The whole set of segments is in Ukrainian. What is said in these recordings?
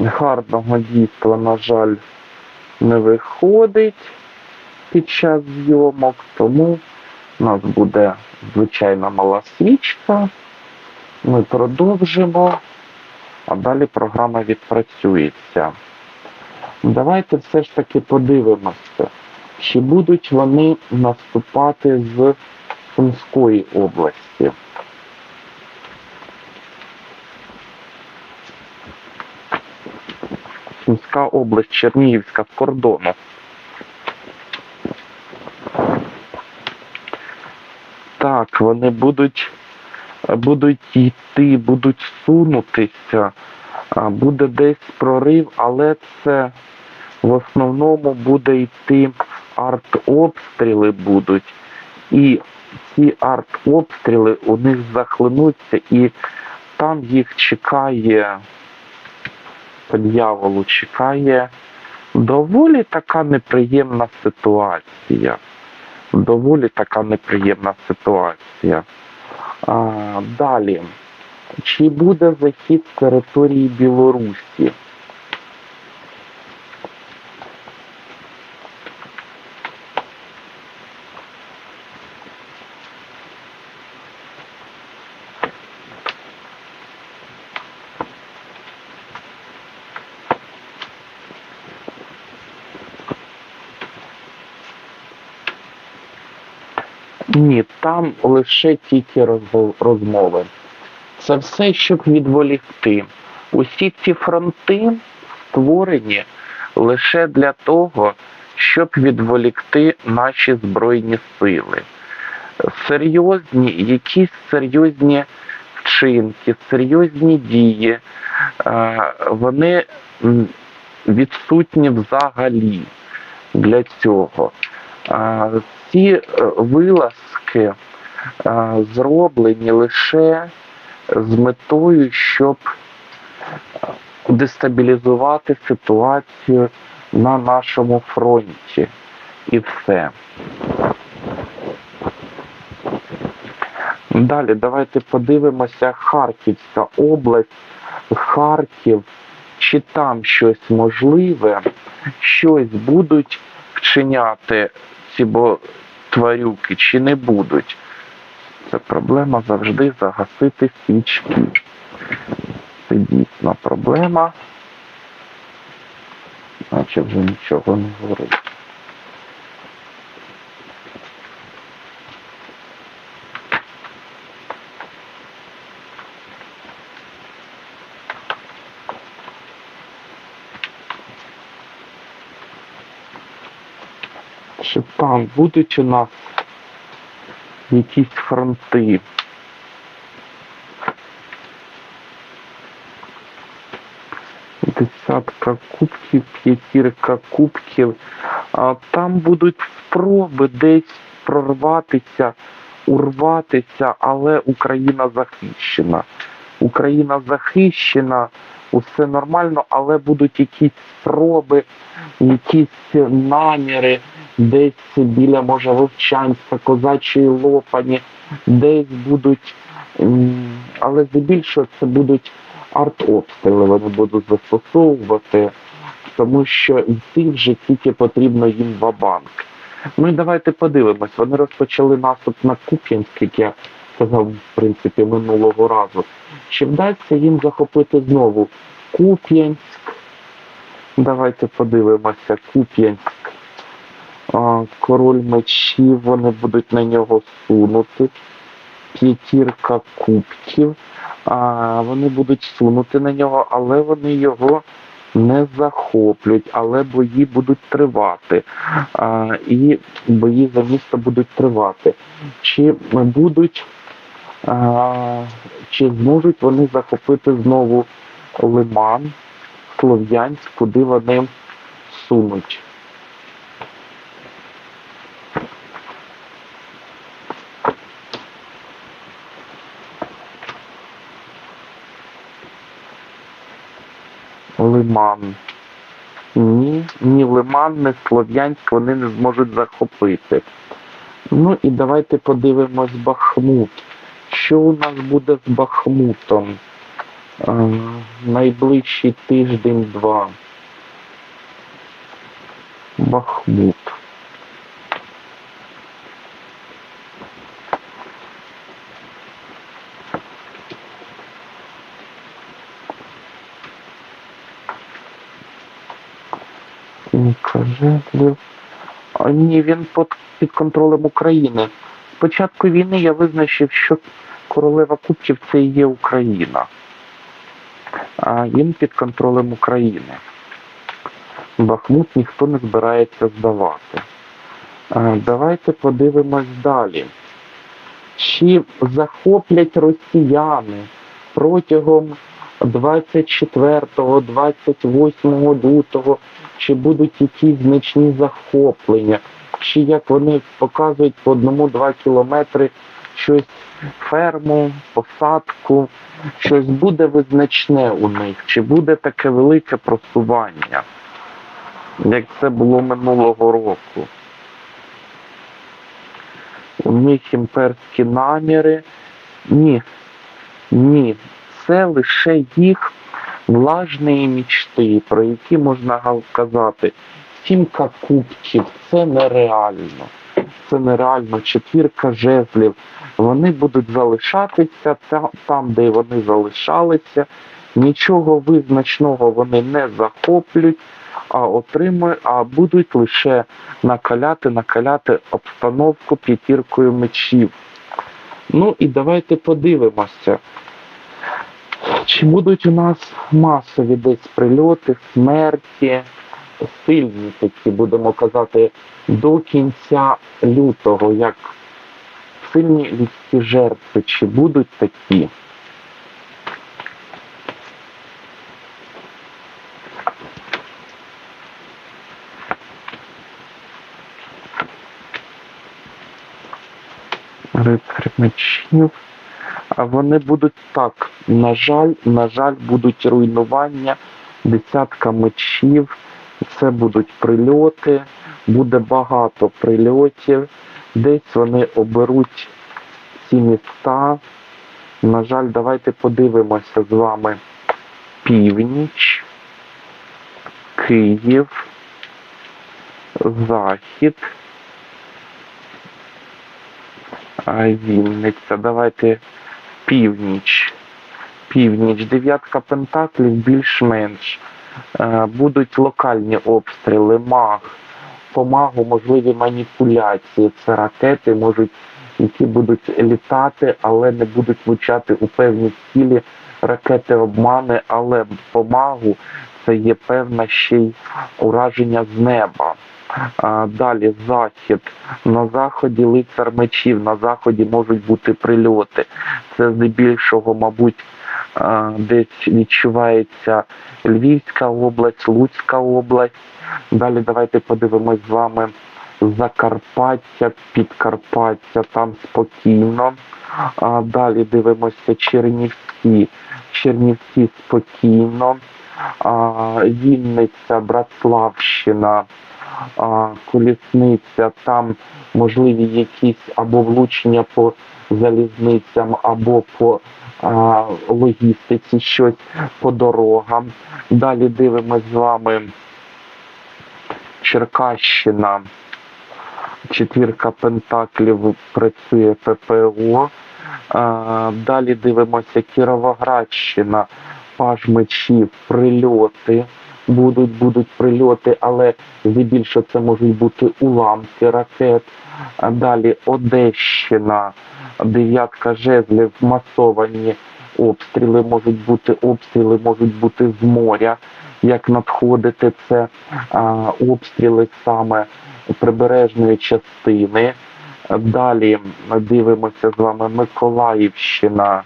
гарного дійства, на жаль, не виходить під час зйомок, тому у нас буде звичайна мала свічка. Ми продовжимо, а далі програма відпрацюється. Давайте все ж таки подивимося, чи будуть вони наступати з Сумської області. Сумська область Чернігівська з кордону. Так, вони будуть, будуть йти, будуть сунутися, буде десь прорив, але це в основному буде йти артобстріли будуть. І ці артобстріли у них захлинуться, і там їх чекає по дьяволу чекає доволі така неприємна ситуація. Доволі така неприємна ситуація. А, далі. Чи буде захід території Білорусі? Ні, там лише тільки розмови. Це все, щоб відволікти. Усі ці фронти створені лише для того, щоб відволікти наші збройні сили. Серйозні, якісь серйозні вчинки, серйозні дії, вони відсутні взагалі для цього. Ці е, вилазки е, зроблені лише з метою, щоб е, дестабілізувати ситуацію на нашому фронті. І все. Далі давайте подивимося Харківська область, Харків, чи там щось можливе, щось будуть вчиняти ці бо тварюки, чи не будуть. Це проблема завжди загасити свічки. Це дійсно проблема. Наче вже нічого не говорить. Чи там будуть у нас якісь фронти? Десятка кубків, п'ятірка кубків. А там будуть спроби десь прорватися, урватися, але Україна захищена. Україна захищена, усе нормально, але будуть якісь спроби, якісь наміри десь біля може Вовчанська, Козачої Лопані, десь будуть, але здебільшого це будуть артобстріли, вони будуть застосовувати, тому що йти вже тільки потрібно їм ва-банк. Ну і давайте подивимось. Вони розпочали наступ на Куп'янськ, як я сказав, в принципі, минулого разу. Чи вдасться їм захопити знову Куп'янськ? Давайте подивимося. Куп'янськ. Король мечів, вони будуть на нього сунути. П'ятірка кубків. А, вони будуть сунути на нього, але вони його не захоплюють, але бої будуть тривати. А, і бої за місто будуть тривати. Чи будуть, а, чи зможуть вони захопити знову Лиман, Слов'янськ, куди вони сунуть? Лиман. Ні, ні Лиман, ні Слов'янськ вони не зможуть захопити. Ну і давайте подивимось Бахмут. Що у нас буде з Бахмутом? Е, найближчий тиждень-два. Бахмут. Жезлів. Ні, він під, контролем України. З початку війни я визначив, що королева Кубків це і є Україна. А він під контролем України. Бахмут ніхто не збирається здавати. Давайте подивимось далі. Чи захоплять росіяни протягом 24-28 лютого, чи будуть якісь значні захоплення, чи як вони показують по одному-два кілометри щось ферму, посадку, щось буде визначне у них, чи буде таке велике просування, як це було минулого року. У них імперські наміри. Ні. Ні. Це лише їх влажні мічти, про які можна казати. Сімка кубків, це нереально. Це нереально. Четвірка жезлів. Вони будуть залишатися там, де вони залишалися. Нічого визначного вони не захоплюють, а отримують, а будуть лише накаляти, накаляти обстановку п'ятіркою мечів. Ну і давайте подивимося. Чи будуть у нас масові десь прильоти, смерті, сильні такі, будемо казати, до кінця лютого, як сильні людські жертви, чи будуть такі? Рицар мечів. Вони будуть так. На жаль, на жаль, будуть руйнування, десятка мечів, це будуть прильоти, буде багато прильотів. Десь вони оберуть ці міста. На жаль, давайте подивимося з вами північ, Київ, Захід. Вінниця. Давайте північ. Північ. Дев'ятка пентаклів більш-менш. Е, Будуть локальні обстріли, маг. По магу можливі маніпуляції. Це ракети можуть, які будуть літати, але не будуть влучати у певні цілі ракети обмани, але по магу це є певне ще й ураження з неба. Далі захід. На заході лицар мечів, на заході можуть бути прильоти. Це здебільшого, мабуть, десь відчувається Львівська область, Луцька область. Далі давайте подивимось з вами Закарпаття, Підкарпаття, там спокійно. Далі дивимося Чернівці. Чернівці спокійно. Вінниця, Братславщина колісниця, там можливі якісь або влучення по залізницям, або по а, логістиці, щось по дорогам. Далі дивимось з вами Черкащина. Четвірка пентаклів працює ППО. А, далі дивимося Кіровоградщина, паж мечів, прильоти будуть, будуть прильоти, але здебільшого це можуть бути уламки ракет. Далі Одещина, дев'ятка жезлів, масовані обстріли можуть бути, обстріли можуть бути з моря. Як надходити це а, обстріли саме прибережної частини. Далі дивимося з вами Миколаївщина.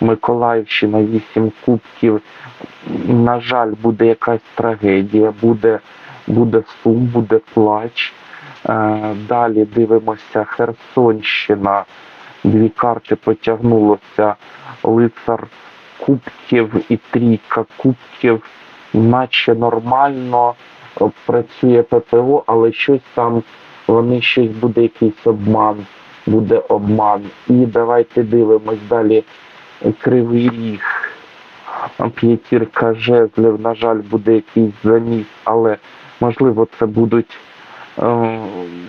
Миколаївщина, вісім кубків. На жаль, буде якась трагедія, буде, буде сум, буде плач. Е, Далі дивимося Херсонщина. Дві карти потягнулося. Лицар кубків і трійка кубків, наче нормально працює ППО, але щось там, вони щось буде якийсь обман, буде обман. І давайте дивимось далі. Кривий ріг. п'ятірка жезлів, на жаль, буде якийсь заміс, але можливо це будуть е,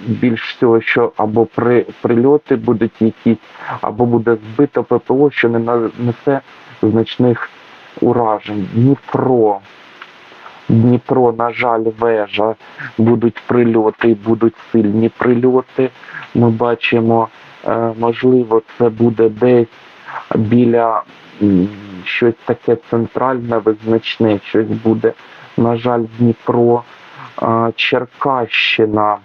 більш всього, що або при, прильоти будуть якісь, або буде збито ППО, що не на- несе значних уражень. Дніпро. Дніпро, на жаль, вежа, будуть прильоти, будуть сильні прильоти. Ми бачимо, е, можливо, це буде десь біля щось таке центральне, визначне, щось буде. На жаль, Дніпро, Черкащина.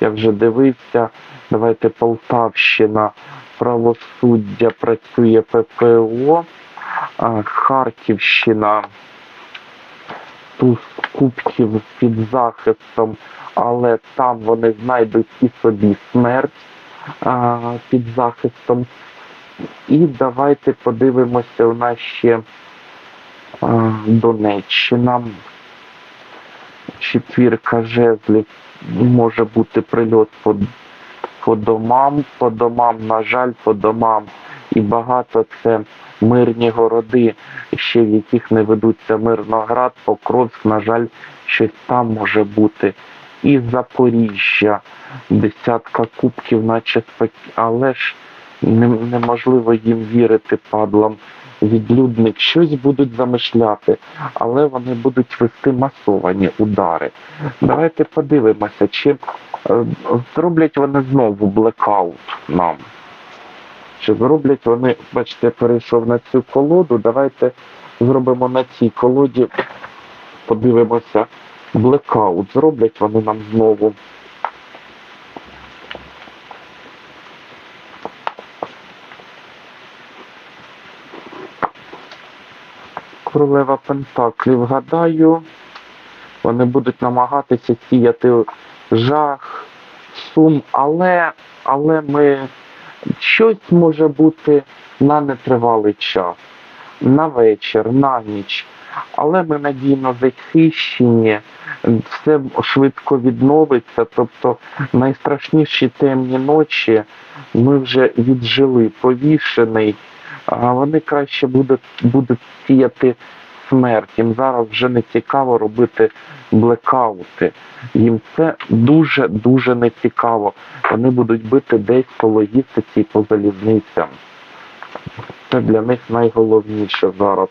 Я вже дивився. Давайте Полтавщина, правосуддя працює ППО, Харківщина. Туз кубків під захистом, але там вони знайдуть і собі смерть під захистом. І давайте подивимося у нас ще а, Донеччина. Четвірка жезлів може бути прильот по, по домам. По домам, на жаль, по домам. І багато це мирні городи, ще в яких не ведуться Мирноград, Покровськ, на жаль, щось там може бути. І Запоріжжя, десятка кубків, наче спокій, але ж неможливо їм вірити падлам. Відлюдник щось будуть замишляти, але вони будуть вести масовані удари. Давайте подивимося, чи е, зроблять вони знову блекаут нам. Чи зроблять вони, бачите, перейшов на цю колоду. Давайте зробимо на цій колоді, подивимося, блекаут. Зроблять вони нам знову. Королева Пентаклів, гадаю, вони будуть намагатися сіяти жах, сум, але, але ми щось може бути на нетривалий час, на вечір, на ніч. Але ми надійно захищені, все швидко відновиться. Тобто найстрашніші темні ночі ми вже віджили, повішений. А вони краще будуть, будуть сіяти смерть. Їм зараз вже не цікаво робити блекаути. Їм це дуже дуже не цікаво. Вони будуть бити десь по логістиці і по залізницям. Це для них найголовніше зараз.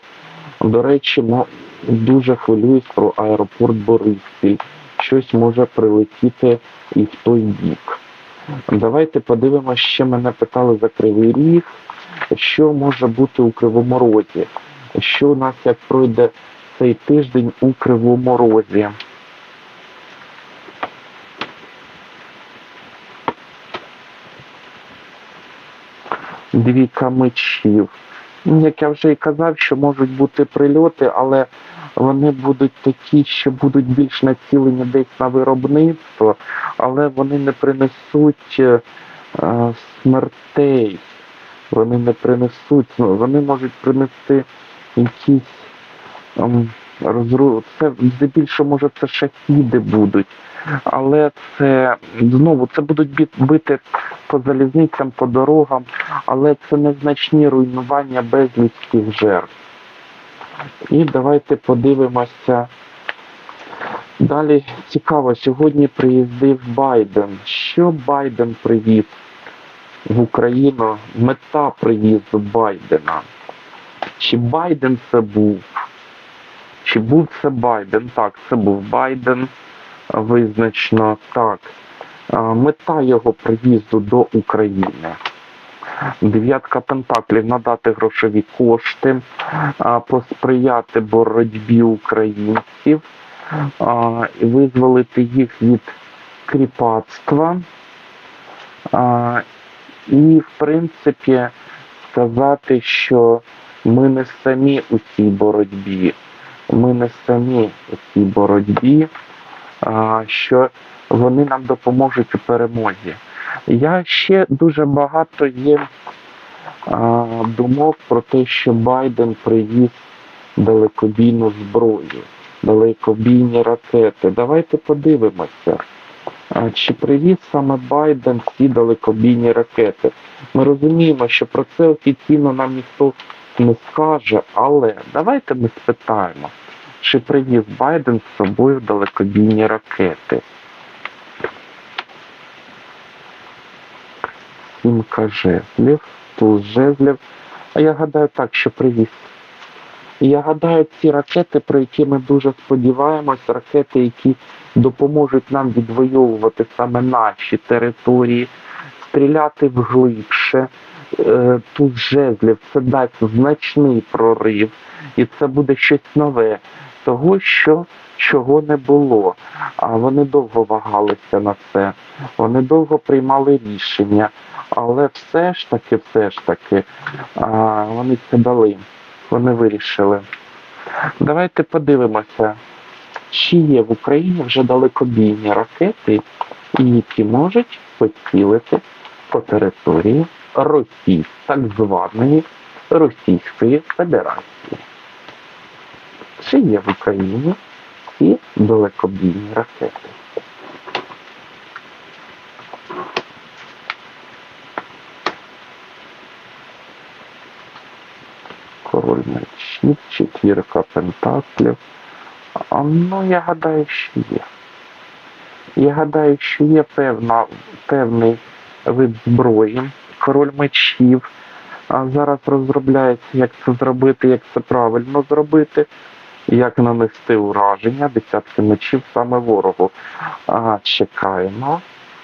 До речі, ну, дуже хвилююсь про аеропорт Бориспіль. Щось може прилетіти і в той бік. Давайте подивимося, ще мене питали за Кривий Ріг. Що може бути у Кривому Розі? Що у нас як пройде цей тиждень у Кривому Розі? Двійка мечів. Ну, Як я вже і казав, що можуть бути прильоти, але вони будуть такі, що будуть більш націлені десь на виробництво, але вони не принесуть е, е, смертей. Вони не принесуть, ну, вони можуть принести якісь ем, розру... Це здебільшого, може, це шахіди будуть. Але це знову це будуть бити по залізницям, по дорогам, але це незначні руйнування без людських жертв. І давайте подивимося. Далі цікаво, сьогодні приїздив Байден. Що Байден привіз в Україну? Мета приїзду Байдена. Чи Байден це був? Чи був це Байден? Так, це був Байден. Визначно так. Мета його приїзду до України. Дев'ятка пентаклів надати грошові кошти, посприяти боротьбі українців, визволити їх від кріпацтва. І, в принципі, сказати, що ми не самі у цій боротьбі. Ми не самі у цій боротьбі, що вони нам допоможуть у перемозі. Я ще дуже багато є думок про те, що Байден привіз далекобійну зброю, далекобійні ракети. Давайте подивимося, чи привіз саме Байден ці далекобійні ракети. Ми розуміємо, що про це офіційно нам ніхто не скаже, але давайте ми спитаємо, чи привіз Байден з собою далекобійні ракети. Сімка жезлів, туз жезлів. А я гадаю так, що привіз. Я гадаю, ці ракети, про які ми дуже сподіваємось, ракети, які допоможуть нам відвоювати саме наші території, стріляти вглибше. Е, Тут жезлів це дасть значний прорив, і це буде щось нове, того, що чого не було. А вони довго вагалися на це, вони довго приймали рішення, але все ж таки, все ж таки, вони це дали, вони вирішили. Давайте подивимося, чи є в Україні вже далекобійні ракети, які можуть поцілити по території Росії, так званої Російської Федерації. Чи є в Україні ці далекобійні ракети? Король мечів, четвірка пентаклів. А, Ну, я гадаю, що є. Я гадаю, що є певна, певний вид зброї, король мечів. А зараз розробляється, як це зробити, як це правильно зробити, як нанести ураження, десятки мечів саме ворогу. А, чекаємо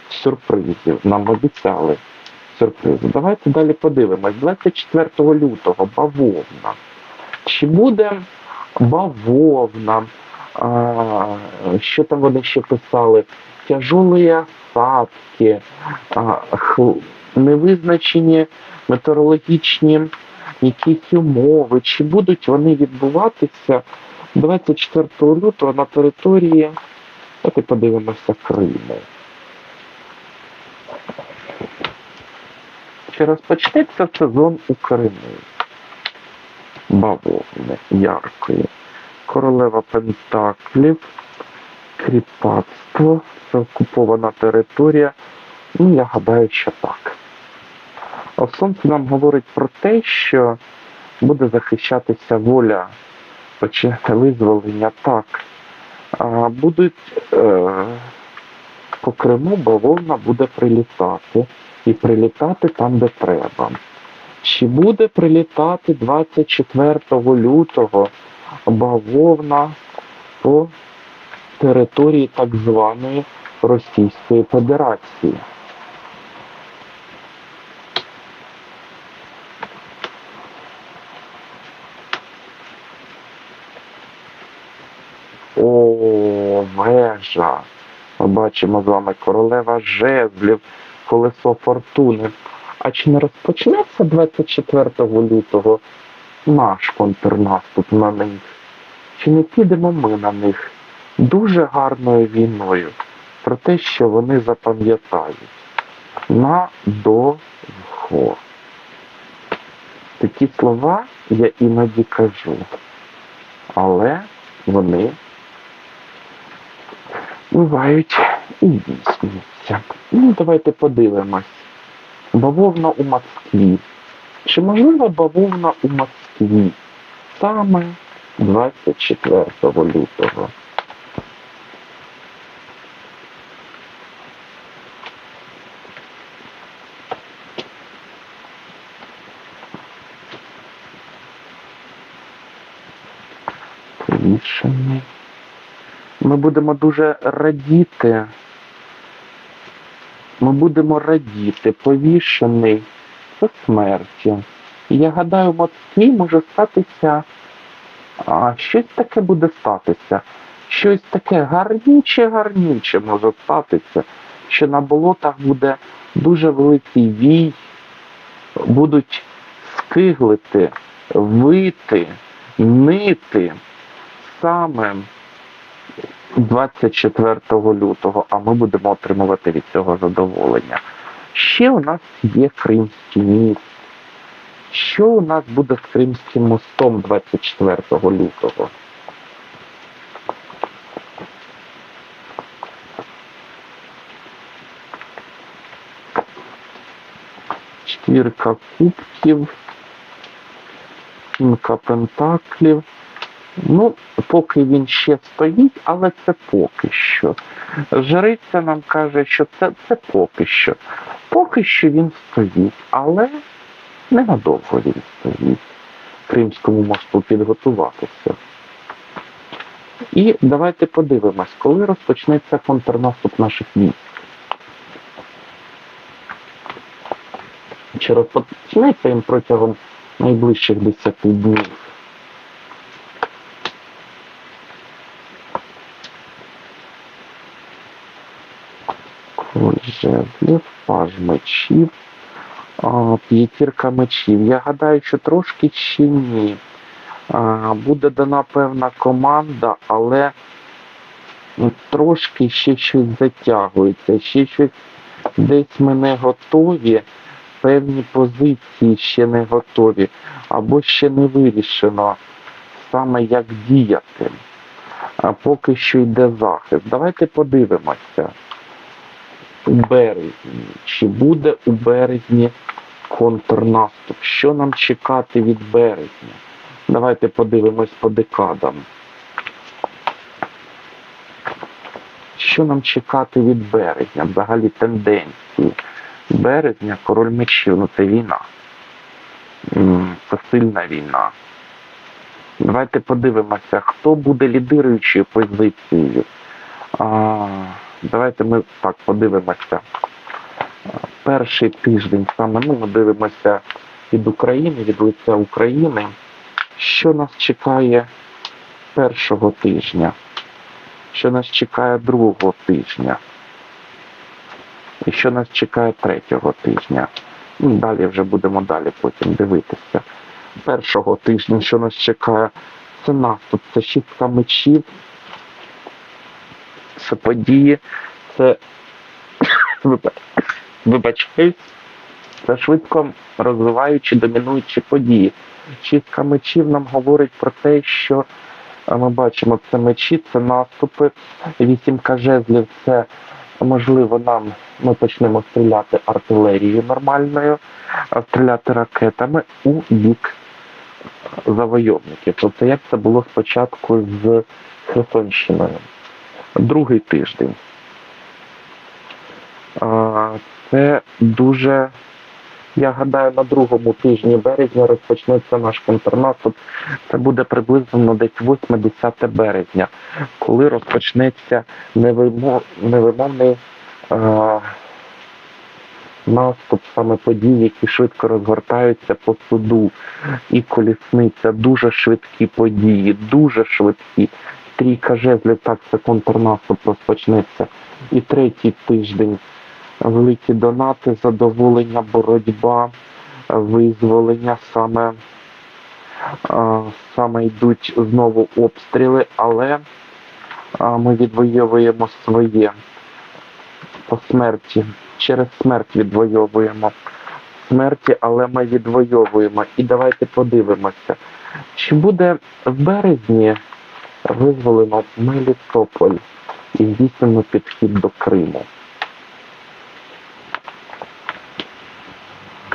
сюрпризів. Нам обіцяли сюрпризи. Давайте далі подивимось. 24 лютого бавовна. Чи буде бавовна? А, що там вони ще писали? Тяжолі осадки, а, хл- невизначені метеорологічні якісь умови, чи будуть вони відбуватися 24 лютого на території, давайте подивимося, Криму. Чи розпочнеться сезон у Криму? Бавовни яркої. Королева Пентаклів, кріпацтво, це окупована територія. Ну, я гадаю, що так. А сонце нам говорить про те, що буде захищатися воля, визволення так. А будуть е, по Криму бавовна буде прилітати. І прилітати там, де треба. Чи буде прилітати 24 лютого бавовна по території так званої Російської Федерації? О, вежа. Ми бачимо з вами королева жезлів, колесо фортуни. А чи не розпочнеться 24 лютого наш контрнаступ на них? Чи не підемо ми на них дуже гарною війною про те, що вони запам'ятають надовго? Такі слова я іноді кажу, але вони бувають і дійсняться. Ну, давайте подивимось. Бавовна у Москві. Чи можливо бавовна у Москві саме 24 лютого? Ми будемо дуже радіти. Ми будемо радіти, повішений по смерті. І я гадаю, в може статися, а, щось таке буде статися. Щось таке гарнюче-гарнюче може статися, що на болотах буде дуже великий вій, будуть скиглити, вити, нити саме 24 лютого, а ми будемо отримувати від цього задоволення. Ще у нас є Кримський міст. Що у нас буде з Кримським мостом 24 лютого? Четвірка кубків. Сімка Пентаклів. Ну, поки він ще стоїть, але це поки що. Жриця нам каже, що це, це поки що. Поки що він стоїть, але ненадовго він стоїть. Кримському мосту підготуватися. І давайте подивимось, коли розпочнеться контрнаступ наших військ. Чи розпочнеться він протягом найближчих 10 днів? Король жезлів, паж мечів, п'ятірка мечів. Я гадаю, що трошки чи ні. Буде дана певна команда, але ну, трошки ще щось затягується, ще щось десь ми не готові, певні позиції ще не готові, або ще не вирішено саме як діяти. А поки що йде захист. Давайте подивимося березні. Чи буде у березні контрнаступ? Що нам чекати від березня? Давайте подивимось по декадам. Що нам чекати від березня? Взагалі тенденції. Березня, король мечів, ну це війна. Це сильна війна. Давайте подивимося, хто буде лідируючою позицією. А, давайте ми так подивимося. Перший тиждень саме ми дивимося від України, від лиця України. Що нас чекає першого тижня? Що нас чекає другого тижня? І що нас чекає третього тижня? Ну, далі вже будемо далі потім дивитися. Першого тижня, що нас чекає, це наступ, це шістка мечів, події, це виба- вибачаюсь, це швидко розвиваючі, домінуючі події. Шістка мечів нам говорить про те, що ми бачимо, це мечі, це наступи, вісімка жезлів це можливо нам ми почнемо стріляти артилерією нормальною, стріляти ракетами у бік завойовників. Тобто як це було спочатку з Херсонщиною. Другий тиждень. Це дуже, я гадаю, на другому тижні березня розпочнеться наш контрнаступ. Це буде приблизно десь 8-10 березня, коли розпочнеться невимов, невимовний наступ саме подій, які швидко розгортаються по суду. І колісниця, дуже швидкі події, дуже швидкі. Трійка жезлів, так це контрнаступ розпочнеться. І третій тиждень. Великі донати, задоволення, боротьба, визволення саме, саме йдуть знову обстріли, але ми відвоюємо своє по смерті. Через смерть відвоюємо смерті, але ми відвоюємо. І давайте подивимося, чи буде в березні визволено Мелітополь і здійснено підхід до Криму.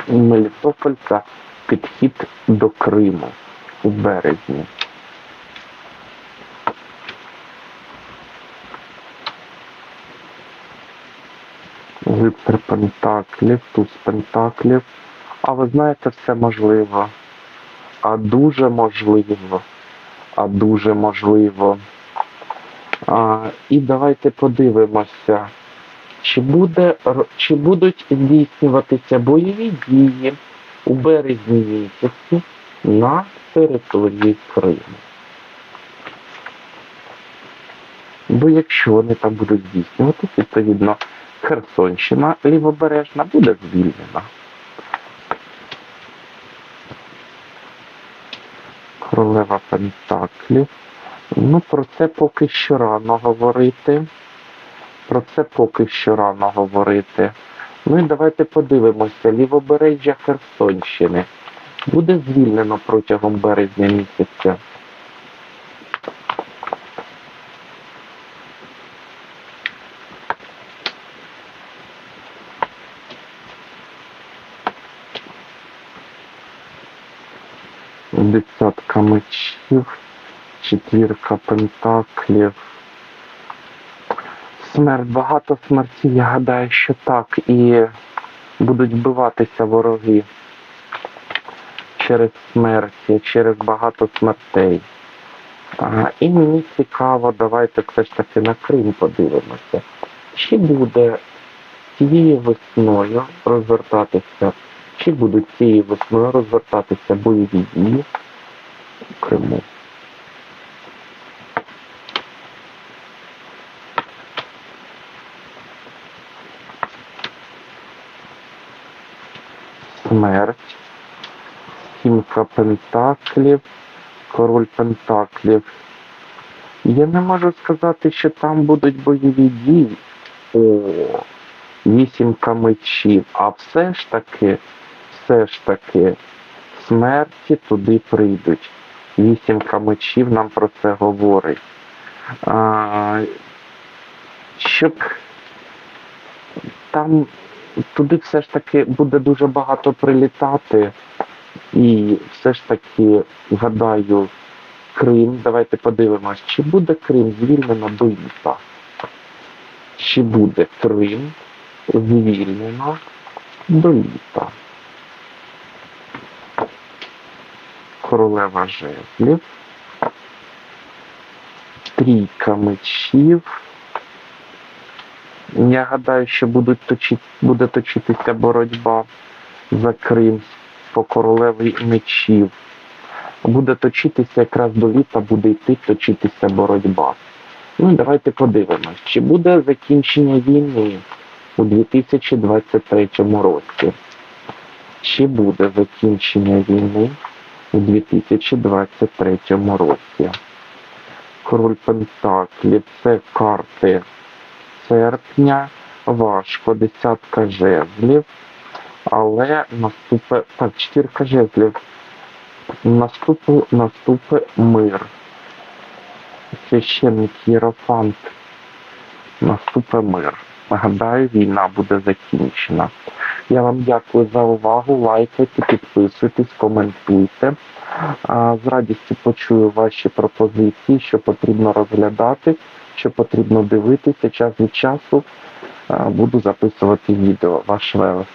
Мелітополь це підхід до Криму у березні. Лицар Пентаклів, туз Пентаклів. А ви знаєте, все можливо. А дуже можливо. А дуже можливо. А, і давайте подивимося, чи, буде, чи будуть здійснюватися бойові дії у березні місяці на території Криму. Бо якщо вони там будуть здійснюватися, відповідно, Херсонщина лівобережна буде звільнена. Королева Пентаклів. Ну, про це поки що рано говорити. Про це поки що рано говорити. Ну і давайте подивимося. Лівобережжя Херсонщини буде звільнено протягом березня місяця. Десятка мечів, четвірка пентаклів. Смерть, багато смерті, я гадаю, що так. І будуть вбиватися вороги через смерті, через багато смертей. А, і мені цікаво, давайте все ж таки на Крим подивимося. Чи буде цією весною розвертатися, чи будуть цією весною розвертатися бойові дії Криму? Смерть, сімка пентаклів, король пентаклів. Я не можу сказати, що там будуть бойові дії. О, вісімка мечів. А все ж таки, все ж таки, смерті туди прийдуть. Вісімка мечів нам про це говорить. Щоб там туди все ж таки буде дуже багато прилітати. І все ж таки, гадаю, Крим, давайте подивимось, чи буде Крим звільнено до літа? Чи буде Крим звільнено до літа? Королева жезлів, трійка мечів. Я гадаю, що будуть точи... буде точитися боротьба за Крим по королеві мечів. Буде точитися якраз до літа, буде йти точитися боротьба. Ну, давайте подивимось, чи буде закінчення війни у 2023 році. Чи буде закінчення війни у 2023 році? Король Пентаклів це карти серпня, важко, десятка жезлів, але наступе. Так, чотирка жезлів. Наступи, наступи мир. Священник Єрофант. Наступе мир. Нагадаю, війна буде закінчена. Я вам дякую за увагу. Лайкайте, підписуйтесь, коментуйте. З радістю почую ваші пропозиції, що потрібно розглядати, що потрібно дивитися час від часу. Буду записувати відео. Ваш Велес.